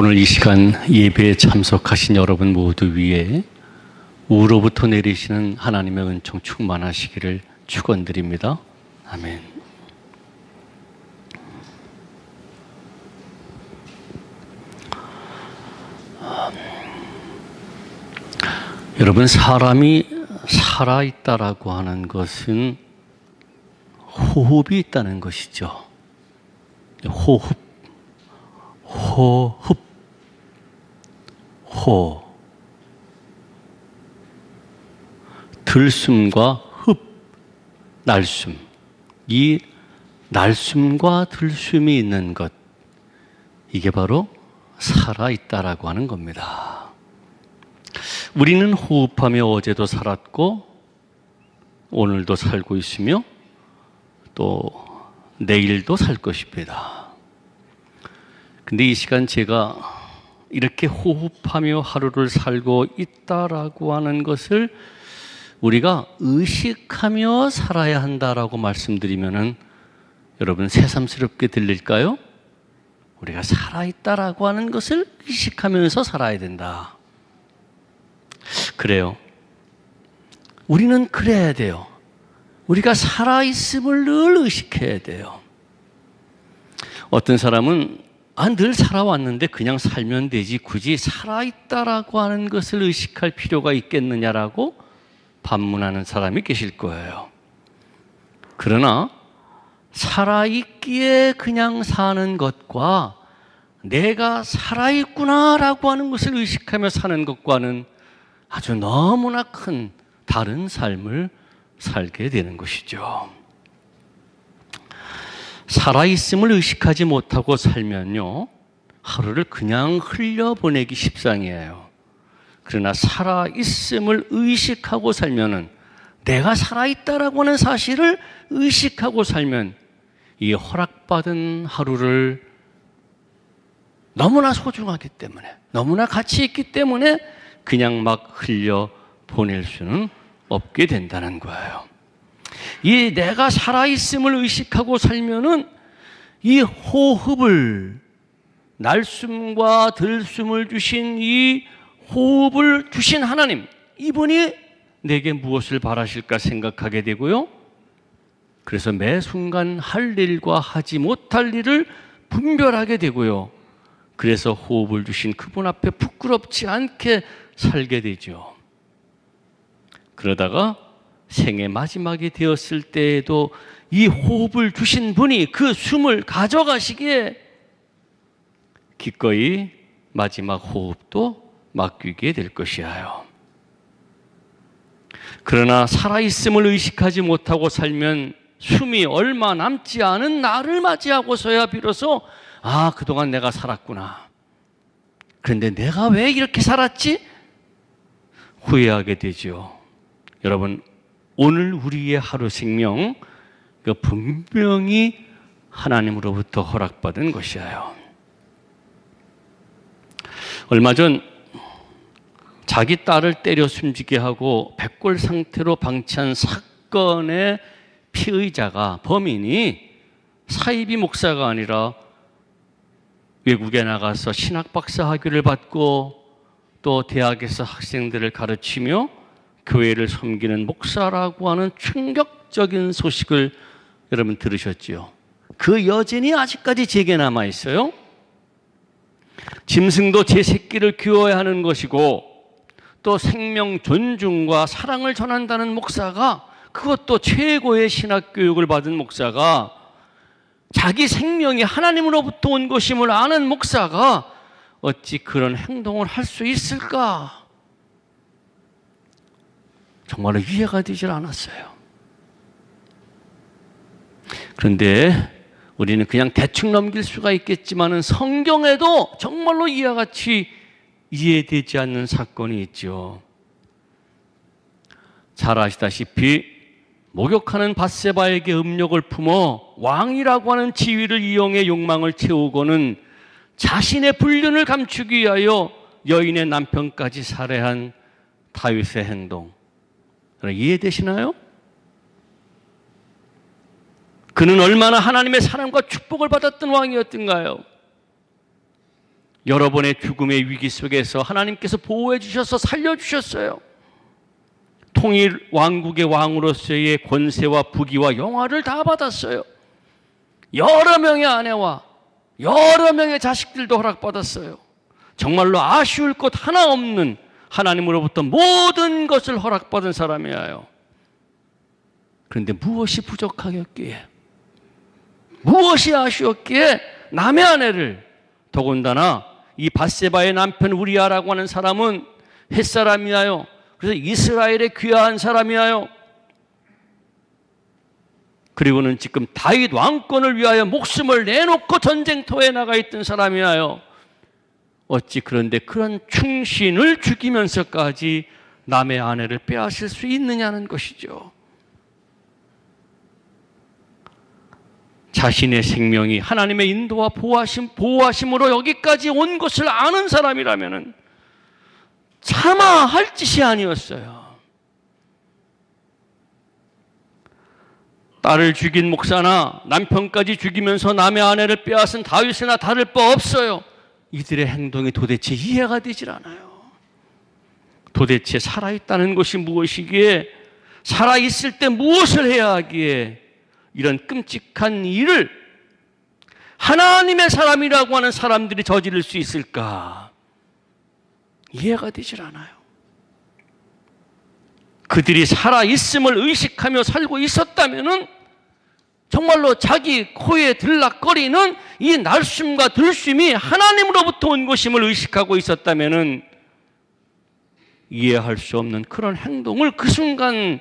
오늘 이 시간 예배에 참석하신 여러분 모두 위에 우로부터 내리시는 하나님의 은총 충만하시기를 축원드립니다. 아멘. 여러분 사람이 살아 있다라고 하는 것은 호흡이 있다는 것이죠. 호흡, 호흡, 호. 들숨과 흡, 날숨. 이 날숨과 들숨이 있는 것. 이게 바로 살아 있다라고 하는 겁니다. 우리는 호흡하며 어제도 살았고, 오늘도 살고 있으며, 또 내일도 살 것입니다. 근데 이 시간 제가 이렇게 호흡하며 하루를 살고 있다라고 하는 것을 우리가 의식하며 살아야 한다라고 말씀드리면은 여러분 새삼스럽게 들릴까요? 우리가 살아있다라고 하는 것을 의식하면서 살아야 된다. 그래요. 우리는 그래야 돼요. 우리가 살아있음을 늘 의식해야 돼요. 어떤 사람은 아, 늘 살아왔는데 그냥 살면 되지 굳이 살아있다라고 하는 것을 의식할 필요가 있겠느냐라고 반문하는 사람이 계실 거예요. 그러나 살아있기에 그냥 사는 것과 내가 살아있구나라고 하는 것을 의식하며 사는 것과는 아주 너무나 큰 다른 삶을 살게 되는 것이죠. 살아있음을 의식하지 못하고 살면요, 하루를 그냥 흘려보내기 십상이에요. 그러나 살아있음을 의식하고 살면은 내가 살아있다라고 하는 사실을 의식하고 살면 이 허락받은 하루를 너무나 소중하기 때문에, 너무나 가치 있기 때문에 그냥 막 흘려 보낼 수는 없게 된다는 거예요. 이 내가 살아있음을 의식하고 살면은 이 호흡을 날숨과 들숨을 주신 이 호흡을 주신 하나님 이분이 내게 무엇을 바라실까 생각하게 되고요. 그래서 매 순간 할 일과 하지 못할 일을 분별하게 되고요. 그래서 호흡을 주신 그분 앞에 부끄럽지 않게 살게 되죠. 그러다가 생의 마지막이 되었을 때에도 이 호흡을 주신 분이 그 숨을 가져가시기에 기꺼이 마지막 호흡도 맡기게 될 것이에요. 그러나 살아있음을 의식하지 못하고 살면 숨이 얼마 남지 않은 나를 맞이하고서야 비로소 아, 그동안 내가 살았구나. 그런데 내가 왜 이렇게 살았지? 후회하게 되죠. 여러분, 오늘 우리의 하루 생명 그 분명히 하나님으로부터 허락받은 것이에요. 얼마 전 자기 딸을 때려 숨지게 하고 백골 상태로 방치한 사건의 피의자가 범인이 사이비 목사가 아니라 외국에 나가서 신학 박사 학위를 받고 또 대학에서 학생들을 가르치며 교회를 섬기는 목사라고 하는 충격적인 소식을 여러분 들으셨지요? 그 여진이 아직까지 제게 남아 있어요. 짐승도 제 새끼를 키워야 하는 것이고 또 생명 존중과 사랑을 전한다는 목사가 그것도 최고의 신학 교육을 받은 목사가 자기 생명이 하나님으로부터 온 것임을 아는 목사가 어찌 그런 행동을 할 수 있을까? 정말로 이해가 되질 않았어요. 그런데 우리는 그냥 대충 넘길 수가 있겠지만은 성경에도 정말로 이와 같이 이해되지 않는 사건이 있죠. 잘 아시다시피 목욕하는 바세바에게 음욕을 품어 왕이라고 하는 지위를 이용해 욕망을 채우고는 자신의 불륜을 감추기 위하여 여인의 남편까지 살해한 다윗의 행동. 이해되시나요? 그는 얼마나 하나님의 사랑과 축복을 받았던 왕이었던가요? 여러 번의 죽음의 위기 속에서 하나님께서 보호해 주셔서 살려 주셨어요. 통일 왕국의 왕으로서의 권세와 부귀와 영화를 다 받았어요. 여러 명의 아내와 여러 명의 자식들도 허락받았어요. 정말로 아쉬울 것 하나 없는 하나님으로부터 모든 것을 허락받은 사람이에요. 그런데 무엇이 부족하였기에? 무엇이 아쉬웠기에? 남의 아내를. 더군다나 이 바세바의 남편 우리아라고 하는 사람은 햇사람이하여 그래서 이스라엘의 귀한 사람이하여 그리고는 지금 다윗 왕권을 위하여 목숨을 내놓고 전쟁터에 나가 있던 사람이하여 어찌 그런데 그런 충신을 죽이면서까지 남의 아내를 빼앗을 수 있느냐는 것이죠. 자신의 생명이 하나님의 인도와 보호하심, 보호하심으로 여기까지 온 것을 아는 사람이라면 차마 할 짓이 아니었어요. 딸을 죽인 목사나 남편까지 죽이면서 남의 아내를 빼앗은 다윗이나 다를 바 없어요. 이들의 행동이 도대체 이해가 되질 않아요. 도대체 살아있다는 것이 무엇이기에 살아있을 때 무엇을 해야 하기에 이런 끔찍한 일을 하나님의 사람이라고 하는 사람들이 저지를 수 있을까? 이해가 되질 않아요. 그들이 살아있음을 의식하며 살고 있었다면 정말로 자기 코에 들락거리는 이 날숨과 들숨이 하나님으로부터 온 것임을 의식하고 있었다면 이해할 수 없는 그런 행동을 그 순간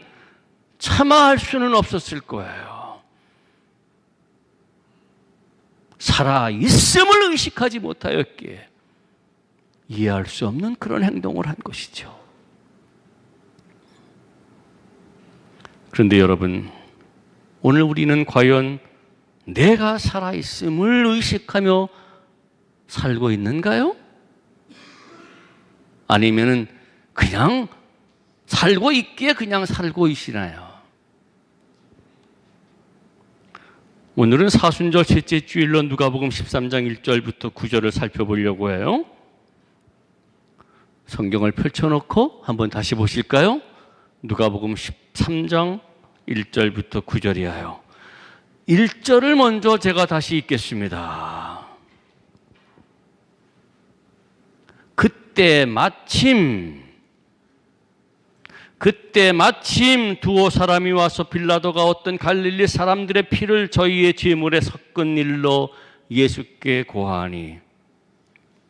참아할 수는 없었을 거예요. 살아있음을 의식하지 못하였기에 이해할 수 없는 그런 행동을 한 것이죠. 그런데 여러분, 오늘 우리는 과연 내가 살아있음을 의식하며 살고 있는가요? 아니면은 그냥 살고 있기에 그냥 살고 있시나요? 오늘은 사순절 셋째 주일로 누가복음 13장 1절부터 9절을 살펴보려고 해요. 성경을 펼쳐놓고 한번 다시 보실까요? 누가복음 13장 1절부터 9절이에요. 1절을 먼저 제가 다시 읽겠습니다. 그때 마침 그때 마침 두어 사람이 와서 빌라도가 어떤 갈릴리 사람들의 피를 저희의 제물에 섞은 일로 예수께 고하니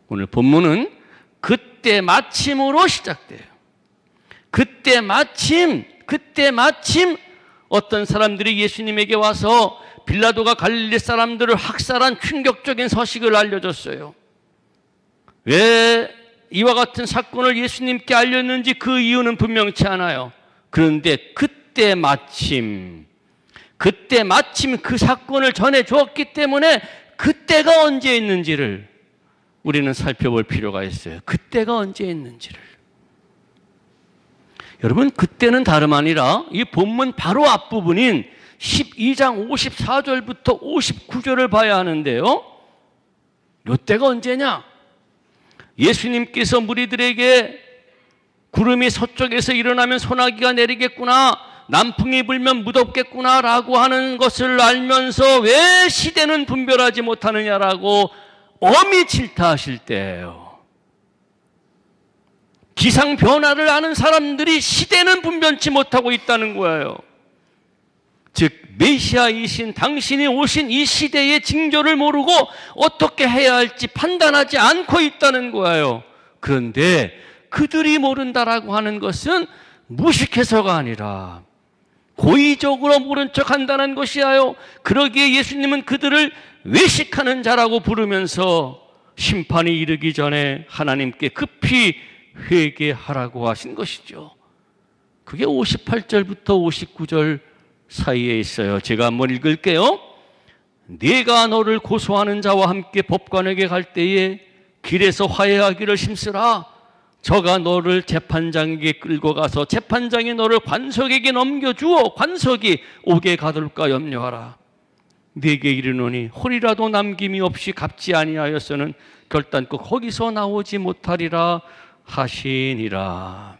오늘 본문은 그때 마침으로 시작돼요. 그때 마침 그때 마침 어떤 사람들이 예수님에게 와서 빌라도가 갈릴리 사람들을 학살한 충격적인 서식을 알려줬어요. 왜 이와 같은 사건을 예수님께 알렸는지 그 이유는 분명치 않아요. 그런데 그때 마침, 그때 마침 그 사건을 전해 주었기 때문에 그때가 언제 있는지를 우리는 살펴볼 필요가 있어요. 그때가 언제 있는지를. 여러분, 그때는 다름 아니라 이 본문 바로 앞부분인 12장 54절부터 59절을 봐야 하는데요. 이때가 언제냐? 예수님께서 무리들에게 구름이 서쪽에서 일어나면 소나기가 내리겠구나, 남풍이 불면 무덥겠구나 라고 하는 것을 알면서 왜 시대는 분별하지 못하느냐라고 엄히 질타하실 때예요. 기상 변화를 아는 사람들이 시대는 분변치 못하고 있다는 거예요. 즉 메시아이신 당신이 오신 이 시대의 징조를 모르고 어떻게 해야 할지 판단하지 않고 있다는 거예요. 그런데 그들이 모른다라고 하는 것은 무식해서가 아니라 고의적으로 모른 척 한다는 것이야요. 그러기에 예수님은 그들을 외식하는 자라고 부르면서 심판이 이르기 전에 하나님께 급히 회개하라고 하신 것이죠. 그게 58절부터 59절 사이에 있어요. 제가 한번 읽을게요. 네가 너를 고소하는 자와 함께 법관에게 갈 때에 길에서 화해하기를 심쓰라. 저가 너를 재판장에게 끌고 가서 재판장이 너를 관석에게 넘겨주어 관석이 오게 가둘까 염려하라. 내게 이르노니 홀이라도 남김이 없이 갚지 아니하였서는 결단코 거기서 나오지 못하리라 하시니라.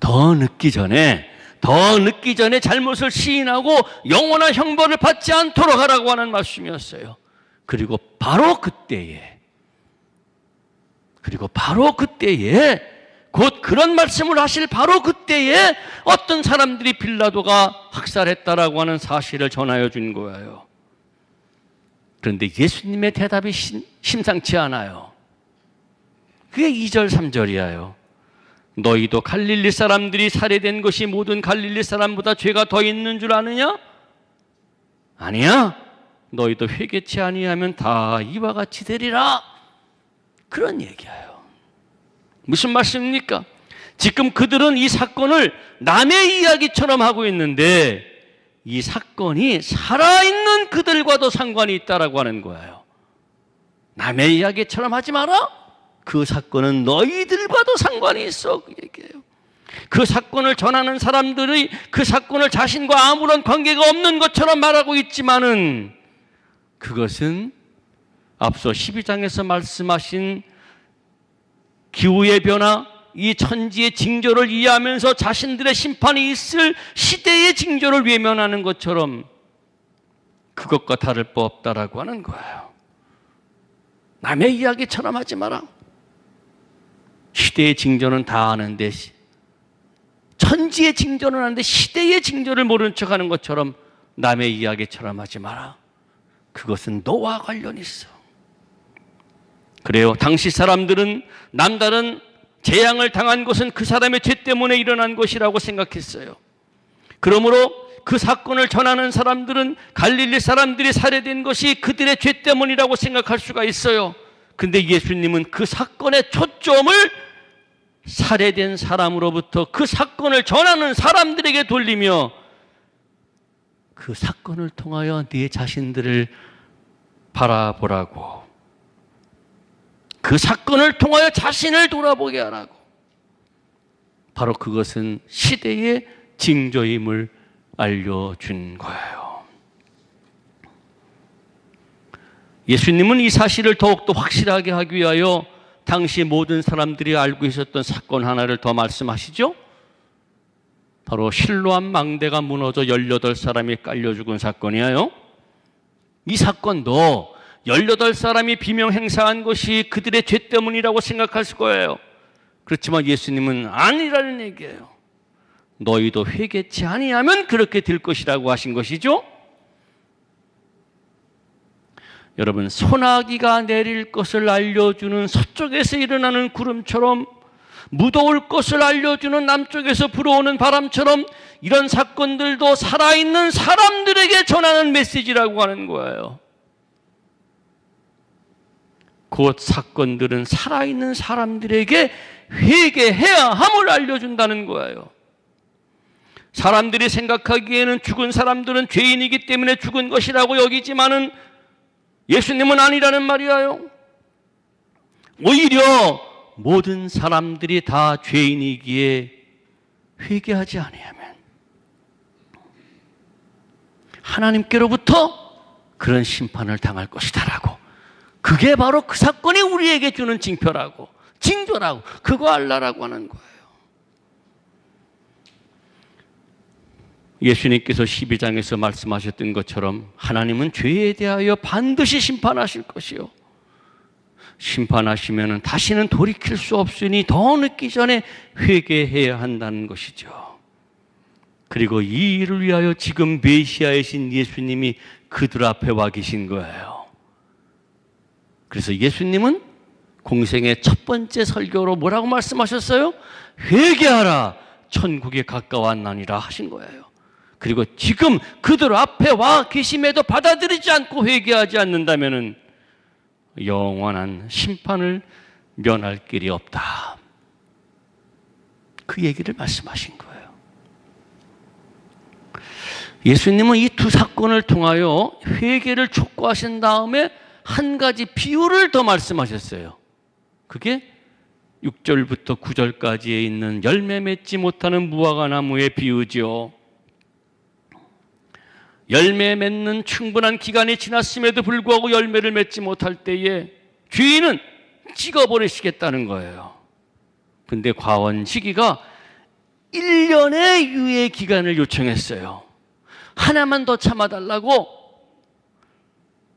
더 늦기 전에 더 늦기 전에 잘못을 시인하고 영원한 형벌을 받지 않도록 하라고 하는 말씀이었어요. 그리고 바로 그때에 그리고 바로 그때에 곧 그런 말씀을 하실 바로 그때에 어떤 사람들이 빌라도가 학살했다라고 하는 사실을 전하여 준 거예요. 그런데 예수님의 대답이 심, 심상치 않아요. 그게 2절, 3절이에요. 너희도 갈릴리 사람들이 살해된 것이 모든 갈릴리 사람보다 죄가 더 있는 줄 아느냐? 아니야. 너희도 회개치 아니하면 다 이와 같이 되리라. 그런 얘기예요. 무슨 말씀입니까? 지금 그들은 이 사건을 남의 이야기처럼 하고 있는데 이 사건이 살아있는 그들과도 상관이 있다라고 하는 거예요. 남의 이야기처럼 하지 마라. 그 사건은 너희들과도 상관이 있어. 그 얘기예요. 그 사건을 전하는 사람들이 그 사건을 자신과 아무런 관계가 없는 것처럼 말하고 있지만은 그것은 앞서 12장에서 말씀하신 기후의 변화, 이 천지의 징조를 이해하면서 자신들의 심판이 있을 시대의 징조를 외면하는 것처럼 그것과 다를 바 없다라고 하는 거예요. 남의 이야기처럼 하지 마라. 시대의 징조는 다 아는데 천지의 징조는 아는데 시대의 징조를 모른 척하는 것처럼 남의 이야기처럼 하지 마라. 그것은 너와 관련 있어. 그래요. 당시 사람들은 남다른 재앙을 당한 것은 그 사람의 죄 때문에 일어난 것이라고 생각했어요. 그러므로 그 사건을 전하는 사람들은 갈릴리 사람들이 살해된 것이 그들의 죄 때문이라고 생각할 수가 있어요. 근데 예수님은 그 사건의 초점을 살해된 사람으로부터 그 사건을 전하는 사람들에게 돌리며 그 사건을 통하여 네 자신들을 바라보라고 그 사건을 통하여 자신을 돌아보게 하라고 바로 그것은 시대의 징조임을 알려준 거예요. 예수님은 이 사실을 더욱더 확실하게 하기 위하여 당시 모든 사람들이 알고 있었던 사건 하나를 더 말씀하시죠. 바로 실로암 망대가 무너져 18사람이 깔려 죽은 사건이에요. 이 사건도 18사람이 비명 행사한 것이 그들의 죄 때문이라고 생각할 거예요. 그렇지만 예수님은 아니라는 얘기예요. 너희도 회개치 아니하면 그렇게 될 것이라고 하신 것이죠. 여러분 소나기가 내릴 것을 알려주는 서쪽에서 일어나는 구름처럼 무더울 것을 알려주는 남쪽에서 불어오는 바람처럼 이런 사건들도 살아있는 사람들에게 전하는 메시지라고 하는 거예요. 곧 사건들은 살아있는 사람들에게 회개해야 함을 알려준다는 거예요. 사람들이 생각하기에는 죽은 사람들은 죄인이기 때문에 죽은 것이라고 여기지만은 예수님은 아니라는 말이에요. 오히려 모든 사람들이 다 죄인이기에 회개하지 아니하면 하나님께로부터 그런 심판을 당할 것이다라고. 그게 바로 그 사건이 우리에게 주는 징표라고, 징조라고, 그거 알라라고 하는 거예요. 예수님께서 12장에서 말씀하셨던 것처럼 하나님은 죄에 대하여 반드시 심판하실 것이요. 심판하시면 다시는 돌이킬 수 없으니 더 늦기 전에 회개해야 한다는 것이죠. 그리고 이 일을 위하여 지금 메시아이신 예수님이 그들 앞에 와 계신 거예요. 그래서 예수님은 공생의 첫 번째 설교로 뭐라고 말씀하셨어요? 회개하라. 천국에 가까웠나니라 하신 거예요. 그리고 지금 그들 앞에 와 계심에도 받아들이지 않고 회개하지 않는다면 영원한 심판을 면할 길이 없다. 그 얘기를 말씀하신 거예요. 예수님은 이 두 사건을 통하여 회개를 촉구하신 다음에 한 가지 비유를 더 말씀하셨어요. 그게 6절부터 9절까지에 있는 열매 맺지 못하는 무화과 나무의 비유지요. 열매 맺는 충분한 기간이 지났음에도 불구하고 열매를 맺지 못할 때에 주인은 찍어버리시겠다는 거예요. 근데 과원 시기가 1년의 유예 기간을 요청했어요. 하나만 더 참아달라고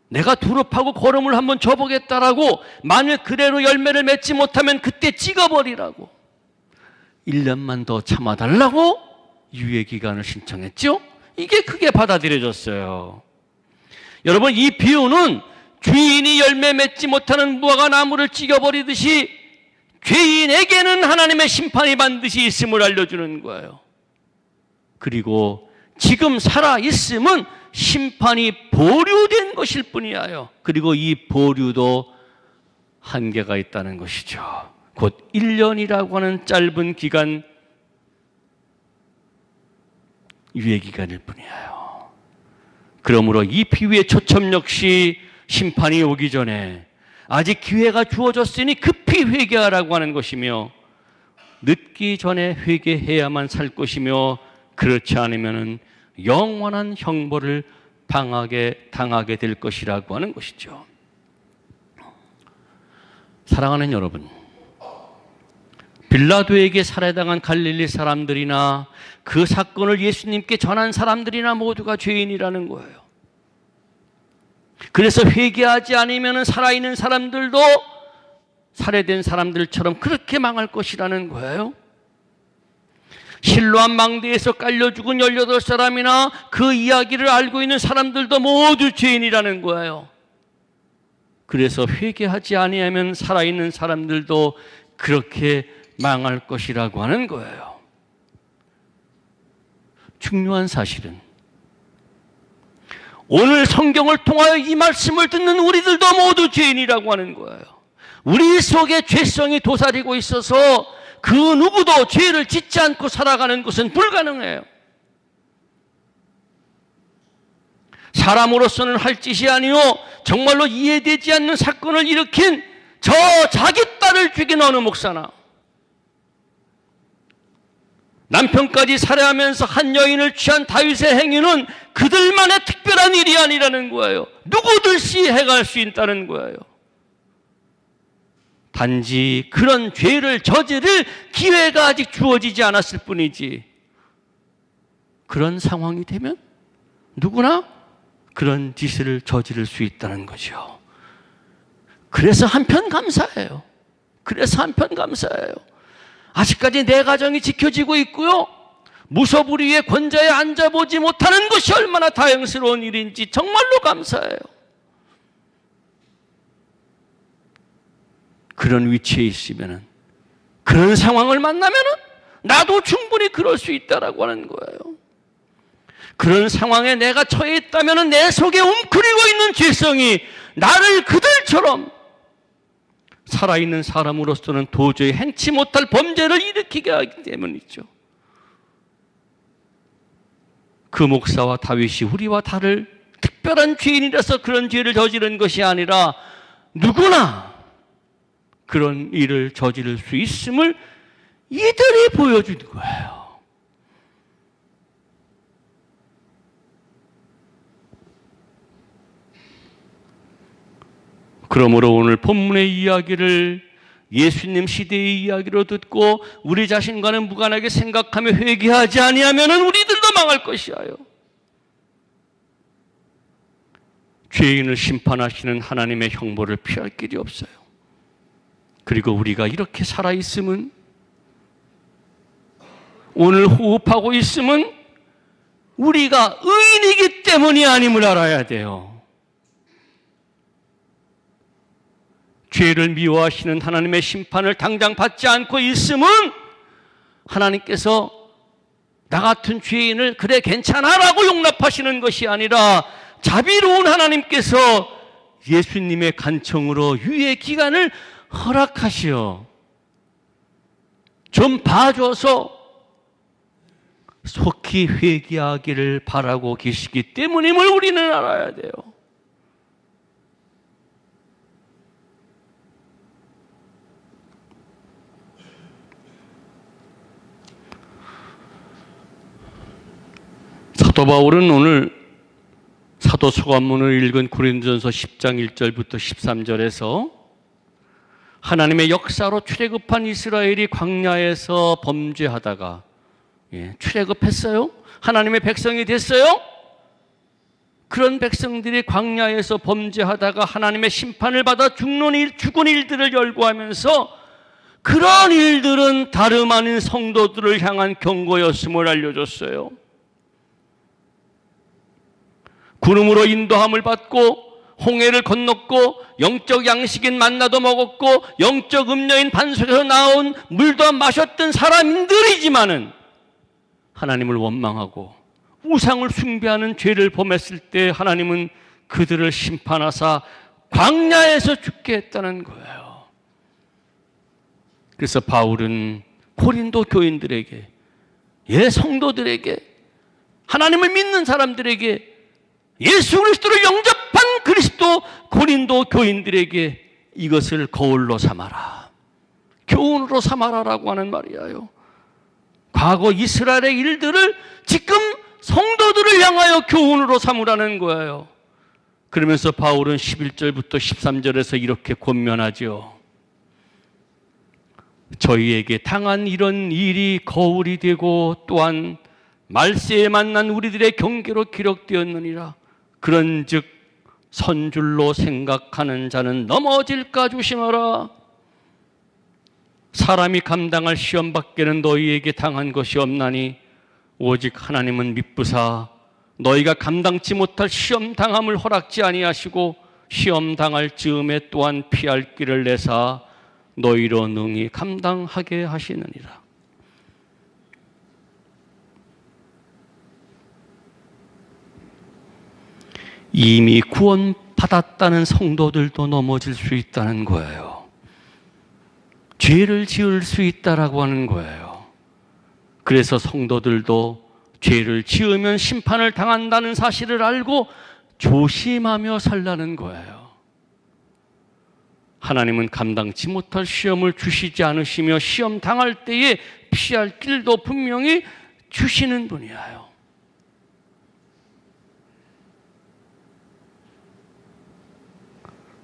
내가 두릅하고 거름을 한번 줘보겠다라고 만일 그대로 열매를 맺지 못하면 그때 찍어버리라고 1년만 더 참아달라고 유예 기간을 신청했죠. 이게 크게 받아들여졌어요. 여러분 이 비유는 주인이 열매 맺지 못하는 무화과 나무를 찍어버리듯이 죄인에게는 하나님의 심판이 반드시 있음을 알려주는 거예요. 그리고 지금 살아 있음은 심판이 보류된 것일 뿐이에요. 그리고 이 보류도 한계가 있다는 것이죠. 곧 1년이라고 하는 짧은 기간 유예 기간일 뿐이에요. 그러므로 이 비유의 초점 역시 심판이 오기 전에 아직 기회가 주어졌으니 급히 회개하라고 하는 것이며 늦기 전에 회개해야만 살 것이며 그렇지 않으면은 영원한 형벌을 당하게 당하게 될 것이라고 하는 것이죠. 사랑하는 여러분, 빌라도에게 살해당한 갈릴리 사람들이나 그 사건을 예수님께 전한 사람들이나 모두가 죄인이라는 거예요. 그래서 회개하지 않으면 살아있는 사람들도 살해된 사람들처럼 그렇게 망할 것이라는 거예요. 실로암 망대에서 깔려 죽은 18사람이나 그 이야기를 알고 있는 사람들도 모두 죄인이라는 거예요. 그래서 회개하지 아니하면 살아있는 사람들도 그렇게 망할 것이라고 하는 거예요. 중요한 사실은 오늘 성경을 통하여 이 말씀을 듣는 우리들도 모두 죄인이라고 하는 거예요. 우리 속에 죄성이 도사리고 있어서 그 누구도 죄를 짓지 않고 살아가는 것은 불가능해요. 사람으로서는 할 짓이 아니요 정말로 이해되지 않는 사건을 일으킨 저 자기 딸을 죽인 어느 목사나 남편까지 살해하면서 한 여인을 취한 다윗의 행위는 그들만의 특별한 일이 아니라는 거예요. 누구든지 해갈 수 있다는 거예요. 단지 그런 죄를 저지를 기회가 아직 주어지지 않았을 뿐이지. 그런 상황이 되면 누구나 그런 짓을 저지를 수 있다는 거죠. 그래서 한편 감사해요. 그래서 한편 감사해요. 아직까지 내 가정이 지켜지고 있고요. 무소불위의 권좌에 앉아보지 못하는 것이 얼마나 다행스러운 일인지 정말로 감사해요. 그런 위치에 있으면은 그런 상황을 만나면은 나도 충분히 그럴 수 있다라고 하는 거예요. 그런 상황에 내가 처해 있다면은 내 속에 웅크리고 있는 죄성이 나를 그들처럼 살아있는 사람으로서는 도저히 행치 못할 범죄를 일으키게 하기 때문이죠. 그 목사와 다윗이 우리와 다를 특별한 죄인이라서 그런 죄를 저지른 것이 아니라 누구나 그런 일을 저지를 수 있음을 이들이 보여준 거예요. 그러므로 오늘 본문의 이야기를 예수님 시대의 이야기로 듣고 우리 자신과는 무관하게 생각하며 회개하지 아니하면 우리들도 망할 것이야요. 죄인을 심판하시는 하나님의 형벌을 피할 길이 없어요. 그리고 우리가 이렇게 살아 있음은 오늘 호흡하고 있음은 우리가 의인이기 때문이 아님을 알아야 돼요. 죄를 미워하시는 하나님의 심판을 당장 받지 않고 있음은 하나님께서 나 같은 죄인을 그래 괜찮아라고 용납하시는 것이 아니라 자비로운 하나님께서 예수님의 간청으로 유예 기간을 허락하시어 좀 봐줘서 속히 회개하기를 바라고 계시기 때문임을 우리는 알아야 돼요. 사도 바울은 오늘 사도 소관문을 읽은 고린도전서 10장 1절부터 13절에서 하나님의 역사로 출애굽한 이스라엘이 광야에서 범죄하다가 예, 출애굽했어요. 하나님의 백성이 됐어요. 그런 백성들이 광야에서 범죄하다가 하나님의 심판을 받아 죽는 일, 죽은 일들을 열거하면서 그런 일들은 다름 아닌 성도들을 향한 경고였음을 알려줬어요. 구름으로 인도함을 받고 홍해를 건넜고 영적 양식인 만나도 먹었고 영적 음료인 반석에서 나온 물도 마셨던 사람들이지만은 하나님을 원망하고 우상을 숭배하는 죄를 범했을 때 하나님은 그들을 심판하사 광야에서 죽게 했다는 거예요. 그래서 바울은 고린도 교인들에게 예 성도들에게 하나님을 믿는 사람들에게 예수 그리스도를 영접한 그리스도 고린도 교인들에게 이것을 거울로 삼아라. 교훈으로 삼아라라고 하는 말이에요. 과거 이스라엘의 일들을 지금 성도들을 향하여 교훈으로 삼으라는 거예요. 그러면서 바울은 11절부터 13절에서 이렇게 권면하죠. 저희에게 당한 이런 일이 거울이 되고 또한 말세에 만난 우리들의 경계로 기록되었느니라. 그런즉 선줄로 생각하는 자는 넘어질까 조심하라. 사람이 감당할 시험 밖에는 너희에게 당한 것이 없나니 오직 하나님은 미쁘사 너희가 감당치 못할 시험 당함을 허락지 아니하시고 시험 당할 즈음에 또한 피할 길을 내사 너희로 능히 감당하게 하시느니라. 이미 구원받았다는 성도들도 넘어질 수 있다는 거예요. 죄를 지을 수 있다라고 하는 거예요. 그래서 성도들도 죄를 지으면 심판을 당한다는 사실을 알고 조심하며 살라는 거예요. 하나님은 감당치 못할 시험을 주시지 않으시며 시험 당할 때에 피할 길도 분명히 주시는 분이에요.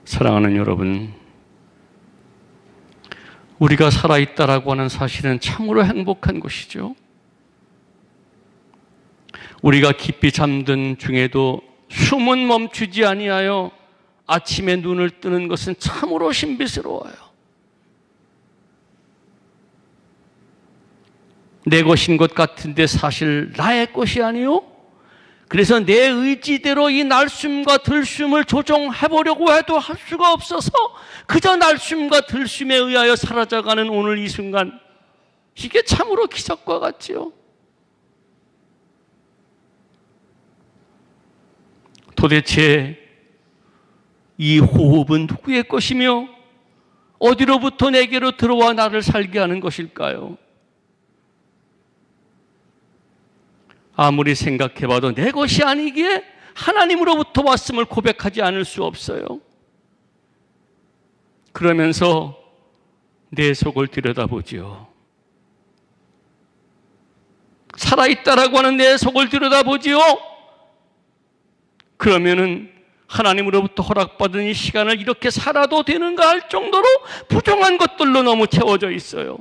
사랑하는 여러분, 우리가 살아있다라고 하는 사실은 참으로 행복한 것이죠. 우리가 깊이 잠든 중에도 숨은 멈추지 아니하여 아침에 눈을 뜨는 것은 참으로 신비스러워요. 내 것인 것 같은데 사실 나의 것이 아니요. 그래서 내 의지대로 이 날숨과 들숨을 조정해 보려고 해도 할 수가 없어서 그저 날숨과 들숨에 의하여 사라져가는 오늘 이 순간 이게 참으로 기적과 같지요. 도대체 이 호흡은 누구의 것이며 어디로부터 내게로 들어와 나를 살게 하는 것일까요? 아무리 생각해봐도 내 것이 아니기에 하나님으로부터 왔음을 고백하지 않을 수 없어요. 그러면서 내 속을 들여다보지요. 살아있다라고 하는 내 속을 들여다보지요. 그러면은 하나님으로부터 허락받은 이 시간을 이렇게 살아도 되는가 할 정도로 부정한 것들로 너무 채워져 있어요.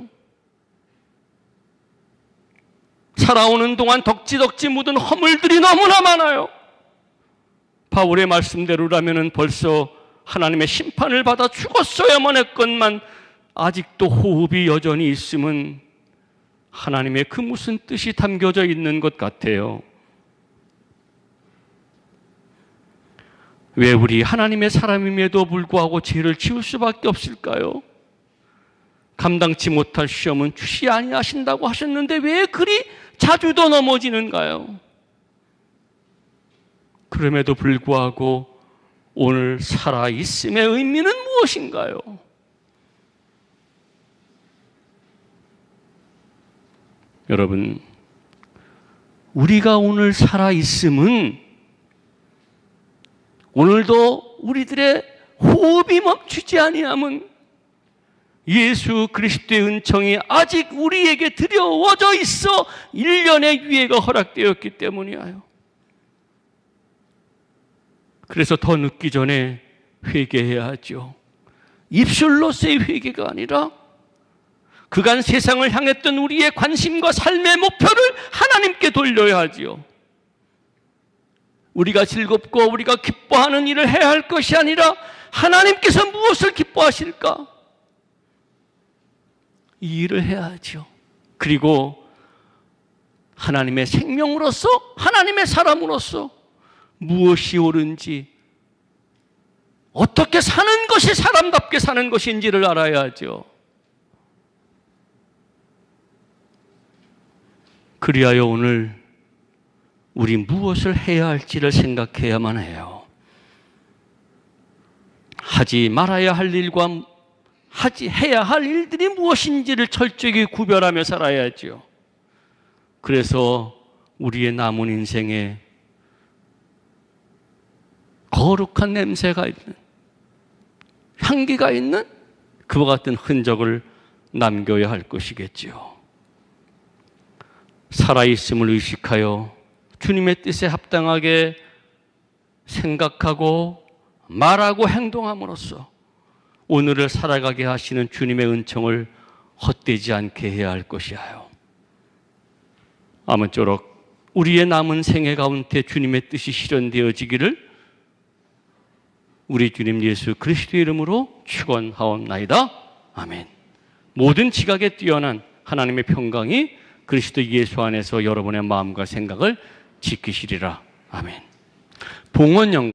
살아오는 동안 덕지덕지 묻은 허물들이 너무나 많아요. 바울의 말씀대로라면 벌써 하나님의 심판을 받아 죽었어야만 했건만 아직도 호흡이 여전히 있음은 하나님의 그 무슨 뜻이 담겨져 있는 것 같아요. 왜 우리 하나님의 사람임에도 불구하고 죄를 지을 수밖에 없을까요? 감당치 못할 시험은 주시 아니하신다고 하셨는데 왜 그리 자주 더 넘어지는가요? 그럼에도 불구하고 오늘 살아있음의 의미는 무엇인가요? 여러분, 우리가 오늘 살아있음은 오늘도 우리들의 호흡이 멈추지 아니함은 예수 그리스도의 은총이 아직 우리에게 드려워져 있어 1년의 유예가 허락되었기 때문이에요. 그래서 더 늦기 전에 회개해야 하죠. 입술로서의 회개가 아니라 그간 세상을 향했던 우리의 관심과 삶의 목표를 하나님께 돌려야 하지요. 우리가 즐겁고 우리가 기뻐하는 일을 해야 할 것이 아니라 하나님께서 무엇을 기뻐하실까? 이 일을 해야 하죠. 그리고 하나님의 생명으로서 하나님의 사람으로서 무엇이 옳은지 어떻게 사는 것이 사람답게 사는 것인지를 알아야 하죠. 그리하여 오늘 우리 무엇을 해야 할지를 생각해야만 해요. 하지 말아야 할 일과 하지 해야 할 일들이 무엇인지를 철저히 구별하며 살아야지요. 그래서 우리의 남은 인생에 거룩한 냄새가 있는 향기가 있는 그와 같은 흔적을 남겨야 할 것이겠지요. 살아있음을 의식하여 주님의 뜻에 합당하게 생각하고 말하고 행동함으로써 오늘을 살아가게 하시는 주님의 은총을 헛되지 않게 해야 할 것이야요. 아무쪼록 우리의 남은 생애 가운데 주님의 뜻이 실현되어지기를 우리 주님 예수 그리스도의 이름으로 축원하옵나이다. 아멘. 모든 지각에 뛰어난 하나님의 평강이 그리스도 예수 안에서 여러분의 마음과 생각을 지키시리라. 아멘. 봉헌 영